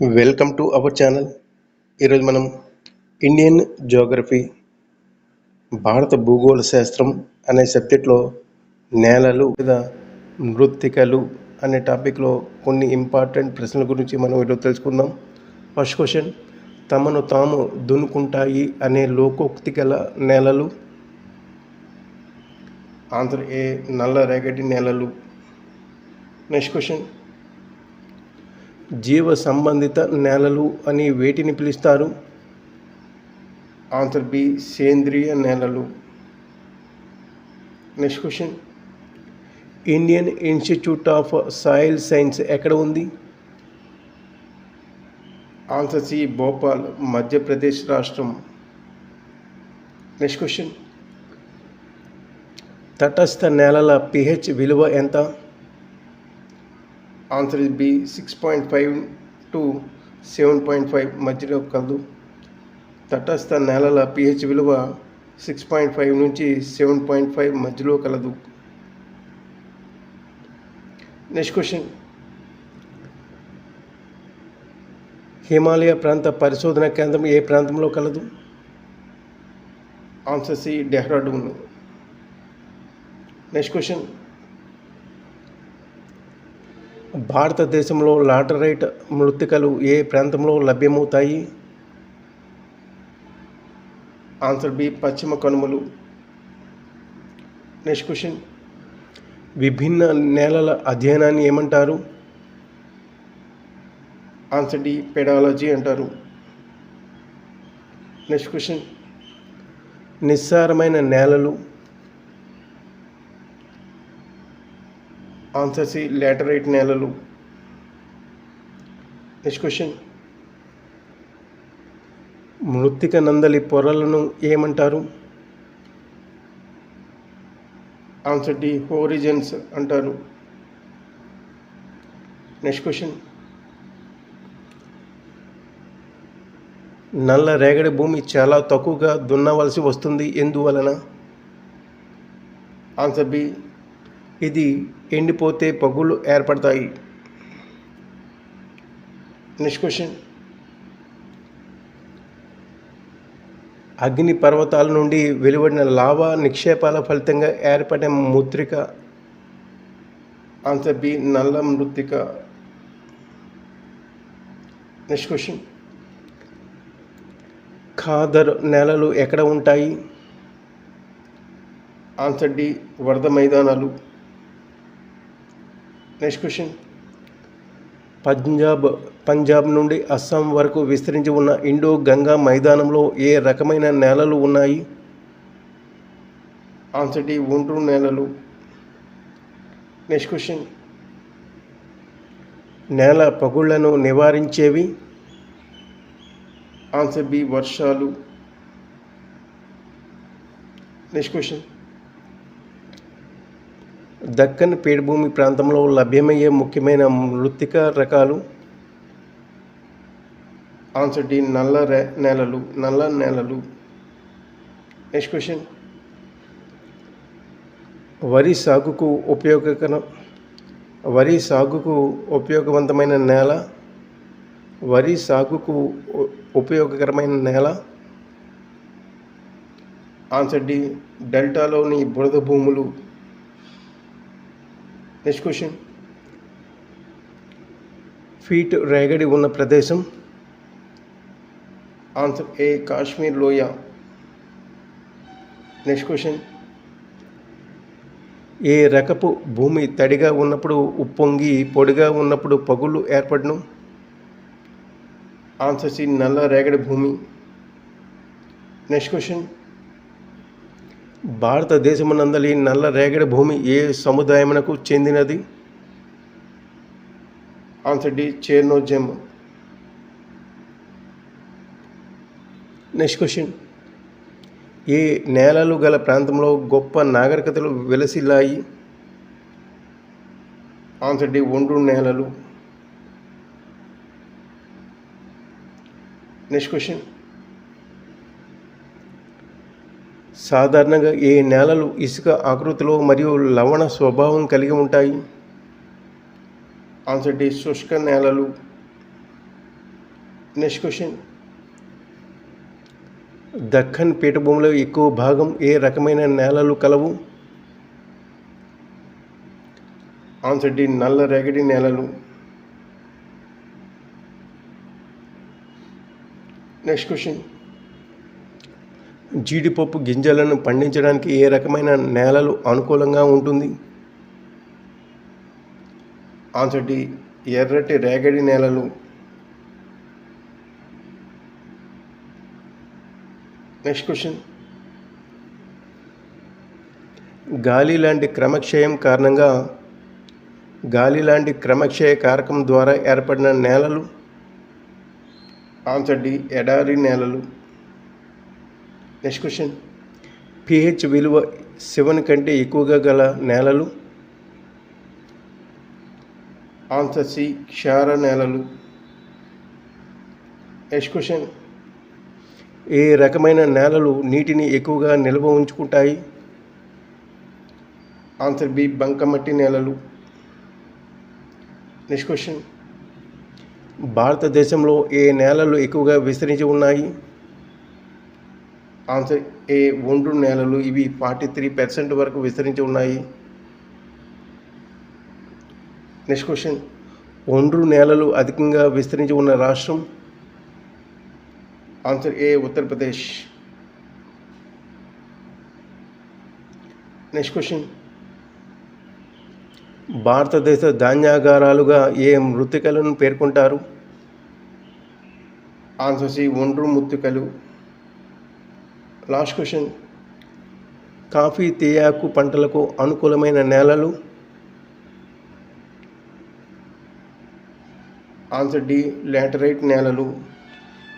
Welcome to our channel. ఈరోజు మనం Indian geography భారత భూగోళ శాస్త్రం అనే సబ్జెక్ట్లో నేలలు లేదా మృత్తికలు అనే టాపిక్లో కొన్ని ఇంపార్టెంట్ ప్రశ్నల గురించి మనం ఈరోజు తెలుసుకుందాం. ఫస్ట్ క్వశ్చన్ తమను తాము దున్నుకుంటాయి అనే లోకోక్తి గల నేలలు. ఆన్సర్ ఏ నల్ల రేగడి నేలలు. నెక్స్ట్ క్వశ్చన్ జీవ సంబంధిత నేలలు అని వేటిని పిలుస్తారు? ఆన్సర్ బి సేంద్రియ నేలలు. Next question. Indian Institute of Soil Science ఎక్కడ ఉంది? ఆన్సర్ సి భోపాల్ మధ్యప్రదేశ్ రాష్ట్రం. Next question. తటస్థ నేలల పిహెచ్ విలువ ఎంత? Answer is B six point five to seven point five మధ్యలో కలదు. తటస్థ నేలల పిహెచ్ విలువ సిక్స్ పాయింట్ ఫైవ్ నుంచి సెవెన్ పాయింట్ ఫైవ్ మధ్యలో కలదు. నెక్స్ట్ క్వశ్చన్ హిమాలయ ప్రాంత పరిశోధన కేంద్రం ఏ ప్రాంతంలో కలదు? Answer C Dehradun next question భారతదేశంలో లాటరైట్ మృత్తికలు ఏ ప్రాంతంలో లభ్యమవుతాయి? ఆన్సర్ బి పశ్చిమ కనుమలు. Next question. విభిన్న నేలల అధ్యయనాన్ని ఏమంటారు? ఆన్సర్ డి పెడాలజీ అంటారు. Next question. నిస్సారమైన నేలలు ఆన్సర్ సి లాటరైట్ నేలలు నెక్స్ట్ క్వశ్చన్ మృత్తిక నందలి పొరలను ఏమంటారు? ఆన్సర్ డి హోరిజన్స్ అంటారు. నెక్స్ట్ క్వశ్చన్ నల్ల రేగడి భూమి చాలా తక్కువగా దున్నవలసి వస్తుంది ఎందువలన? ఆన్సర్ బి ఇది ఎండిపోతే పగులు ఏర్పడతాయి. నెక్స్ట్ క్వశ్చన్ అగ్ని పర్వతాల నుండి వెలువడిన లావా నిక్షేపాల ఫలితంగా ఏర్పడే మూత్రిక ఆన్సర్ బి నల్ల మృతిక. నెక్స్ట్ క్వశ్చన్ ఖాదర్ నేలలు ఎక్కడ ఉంటాయి? ఆన్సర్ డి వరద మైదానాలు. నెక్స్ట్ క్వశ్చన్ పంజాబ్ పంజాబ్ నుండి అస్సాం వరకు విస్తరించి ఉన్న ఇండో గంగా మైదానంలో ఏ రకమైన నేలలు ఉన్నాయి? ఆన్సర్ డి నేలలు. నెక్స్ట్ క్వశ్చన్ నేల పగుళ్ళను నివారించేవి? ఆన్సర్ బి వర్షాలు. నెక్స్ట్ క్వశ్చన్ దక్కన్ పీఠభూమి ప్రాంతంలో లభ్యమయ్యే ముఖ్యమైన మృత్తిక రకాలు ఆన్సర్ డి నల్ల రే నేలలు నల్ల నేలలు. నెక్స్ట్ క్వశ్చన్ వరి సాగుకు ఉపయోగకర వరి సాగుకు ఉపయోగవంతమైన నేల వరి సాగుకు ఉపయోగకరమైన నేల. ఆన్సర్ డి డెల్టాలోని బురద భూములు. నెక్స్ట్ క్వశ్చన్ ఫీట్ రేగడి ఉన్న ప్రదేశం. ఆన్సర్ ఏ కాశ్మీర్ లోయ నెక్స్ట్ క్వశ్చన్ ఏ రకపు భూమి తడిగా ఉన్నప్పుడు ఉప్పొంగి పొడిగా ఉన్నప్పుడు పగుళ్ళు ఏర్పడను? ఆన్సర్ సి నల్ల రేగడి భూమి. నెక్స్ట్ క్వశ్చన్ భారతదేశమునందలి నల్ల రేగడి భూమి ఏ సముదాయమునకు చెందినది? Answer D chernozem next question ఏ నేలలు గల ప్రాంతంలో గొప్ప నాగరికతలు వెలసిల్లాయి? ఆన్సర్ డి ఒండ్రు నేలలు. నెక్స్ట్ క్వశ్చన్ సాధారణంగా ఏ నేలలు ఇసుక ఆకృతిలో మరియు లవణ స్వభావం కలిగి ఉంటాయి? ఆన్సర్ డి శుష్క నేలలు. నెక్స్ట్ క్వశ్చన్ దక్కన్ పీఠభూమిలో ఎక్కువ భాగం ఏ రకమైన నేలలు కలవు? ఆన్సర్ డి నల్ల రేగడి నేలలు. నెక్స్ట్ క్వశ్చన్ జీడిపప్పు గింజలను పండించడానికి ఏ రకమైన నేలలు అనుకూలంగా ఉంటుంది? ఆన్సర్ డి ఎర్రటి రేగడి నేలలు. Next question. గాలి లాంటి క్రమక్షయం కారణంగా గాలి లాంటి క్రమక్షయ కారకం ద్వారా ఏర్పడిన నేలలు. ఆన్సర్ డి ఎడారి నేలలు. నెక్స్ట్ క్వశ్చన్ పిహెచ్ విలువ సెవెన్ కంటే ఎక్కువగా గల నేలలు. ఆన్సర్ సి క్షార నేలలు. నెక్స్ట్ క్వశ్చన్ ఏ రకమైన నేలలు నీటిని ఎక్కువగా నిల్వ ఉంచుకుంటాయి? ఆన్సర్ బి బంకమట్టి నేలలు. నెక్స్ట్ క్వశ్చన్ భారతదేశంలో ఏ నేలలు ఎక్కువగా విస్తరించి ఉన్నాయి? ఆన్సర్ ఏ ఒండ్రు నేలలు ఇవి ఫార్టీ త్రీ పర్సెంట్ వరకు విస్తరించి ఉన్నాయి. Next question. ఒండ్రు నేలలు అధికంగా విస్తరించి ఉన్న రాష్ట్రం? Answer A Uttar Pradesh. Next question. భారతదేశ ధాన్యాగారాలుగా ఏ మృతికలను పేర్కొంటారు? ఆన్సర్ సి ఒండ్రు మృతికలు. Last question. కాఫీ తేయాకు పంటలకు అనుకూలమైన నేలలు? ఆన్సర్ డి లాటరైట్ నేలలు.